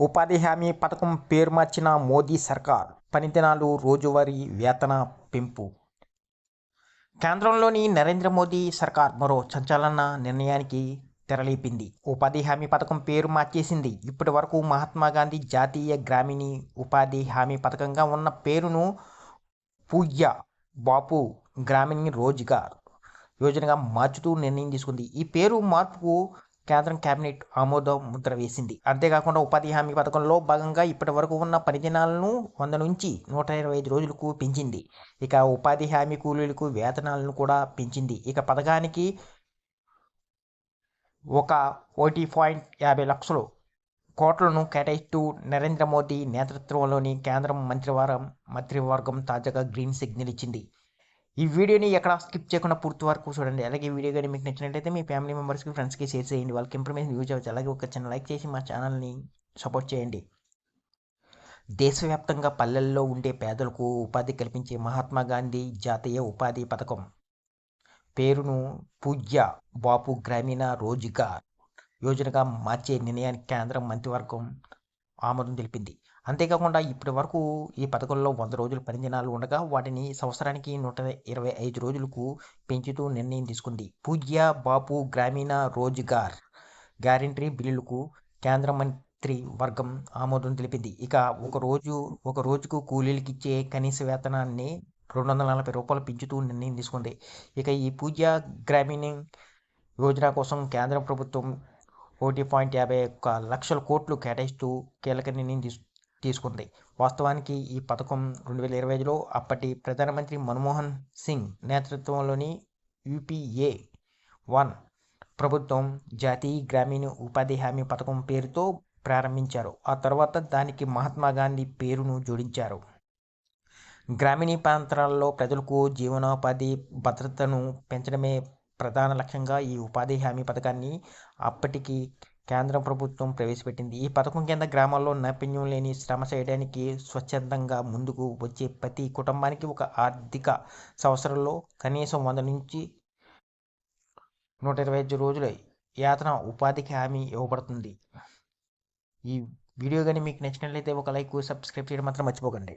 ఉపాధి హామీ పథకం పేరు మార్చిన మోదీ సర్కార్ పనిదినాలు రోజువారీ వేతన పెంపు. కేంద్రంలోని నరేంద్ర మోదీ సర్కార్ మరో సంచలన నిర్ణయానికి తెరలేపింది. ఉపాధి హామీ పథకం పేరు మార్చేసింది. ఇప్పటి వరకు మహాత్మాగాంధీ జాతీయ గ్రామీణ ఉపాధి హామీ పథకంగా ఉన్న పేరును పూజ్య బాపు గ్రామీణ రోజ్గార్ యోజనగా మార్చుతూ నిర్ణయం తీసుకుంది. ఈ పేరు మార్పుకు కేంద్రం కేబినెట్ ఆమోదం ముద్ర వేసింది. అంతేకాకుండా ఉపాధి హామీ పథకంలో భాగంగా ఇప్పటి వరకు ఉన్న పని దినాలను వంద నుంచి నూట ఇరవై ఐదు రోజులకు పెంచింది. ఇక ఉపాధి హామీ కూలీలకు వేతనాలను కూడా పెంచింది. ఇక పథకానికి ఒక ఒకటి పాయింట్ యాభై లక్షలు కోట్లను కేటాయిస్తూ నరేంద్ర మోదీ నేతృత్వంలోని కేంద్రం మంత్రివారం మంత్రివర్గం తాజాగా గ్రీన్ సిగ్నల్ ఇచ్చింది. ఈ వీడియోని ఎక్కడ స్కిప్ చేయకుండా పూర్తి వరకు చూడండి. అలాగే ఈ వీడియో కానీ మీకు నచ్చినట్లయితే మీ ఫ్యామిలీ మెంబర్స్కి ఫ్రెండ్స్కి షేర్ చేయండి. వాళ్ళకి ఇన్ఫర్మేషన్ యూజ్ అవ్వచ్చు అలాగే ఒక చిన్న లైక్ చేసి మా ఛానల్ని సపోర్ట్ చేయండి. దేశవ్యాప్తంగా పల్లెల్లో ఉండే పేదలకు ఉపాధి కల్పించే మహాత్మా గాంధీ జాతీయ ఉపాధి పథకం. పేరును పూజ్య బాపు గ్రామీణ రోజ్గార్ యోజనగా మార్చే నిర్ణయానికి కేంద్ర మంత్రివర్గం ఆమోదం తెలిపింది. అంతేకాకుండా ఇప్పటి వరకు ఈ పథకంలో వంద రోజులు పనిదినాలు ఉండగా వాటిని సంవత్సరానికి నూట ఇరవై ఐదు రోజులకు పెంచుతూ నిర్ణయం తీసుకుంది. పూజ్య బాపు గ్రామీణ రోజ్గార్ గ్యారంటీ బిల్లులకు కేంద్ర మంత్రి వర్గం ఆమోదం తెలిపింది. ఇక ఒక రోజు ఒక రోజుకు కూలీలకు ఇచ్చే కనీస వేతనాన్ని రెండు వందల నలభై రూపాయలు పెంచుతూ నిర్ణయం తీసుకుంది. ఇక ఈ పూజ్య గ్రామీణ యోజన కోసం కేంద్ర ప్రభుత్వం ఒకటి పాయింట్ యాభై ఒక్క లక్షల కోట్లు కేటాయిస్తూ కీలక నిర్ణయం తీసు తీసుకుంది. వాస్తవానికి ఈ పథకం రెండు వేల ఇరవై ఐదులో అప్పటి ప్రధానమంత్రి మన్మోహన్ సింగ్ నేతృత్వంలోని యూపీఏ వన్ ప్రభుత్వం జాతీయ గ్రామీణ ఉపాధి హామీ పథకం పేరుతో ప్రారంభించారు. ఆ తర్వాత దానికి మహాత్మా గాంధీ పేరును జోడించారు. గ్రామీణ ప్రాంతాల్లో ప్రజలకు జీవనోపాధి భద్రతను పెంచడమే ప్రధాన లక్ష్యంగా ఈ ఉపాధి హామీ పథకాన్ని అప్పటికి కేంద్ర ప్రభుత్వం ప్రవేశపెట్టింది. ఈ పథకం కింద గ్రామాల్లో నైపుణ్యం లేని శ్రమ చేయడానికి స్వచ్ఛందంగా ముందుకు వచ్చే ప్రతి కుటుంబానికి ఒక ఆర్థిక సంవత్సరంలో కనీసం వంద నుంచి నూట ఇరవై ఐదు రోజుల యాతన ఉపాధికి హామీ ఇవ్వబడుతుంది. ఈ వీడియో కానీ మీకు నచ్చినట్లయితే ఒక లైక్ సబ్స్క్రైబ్ చేయడం మాత్రం మర్చిపోకండి.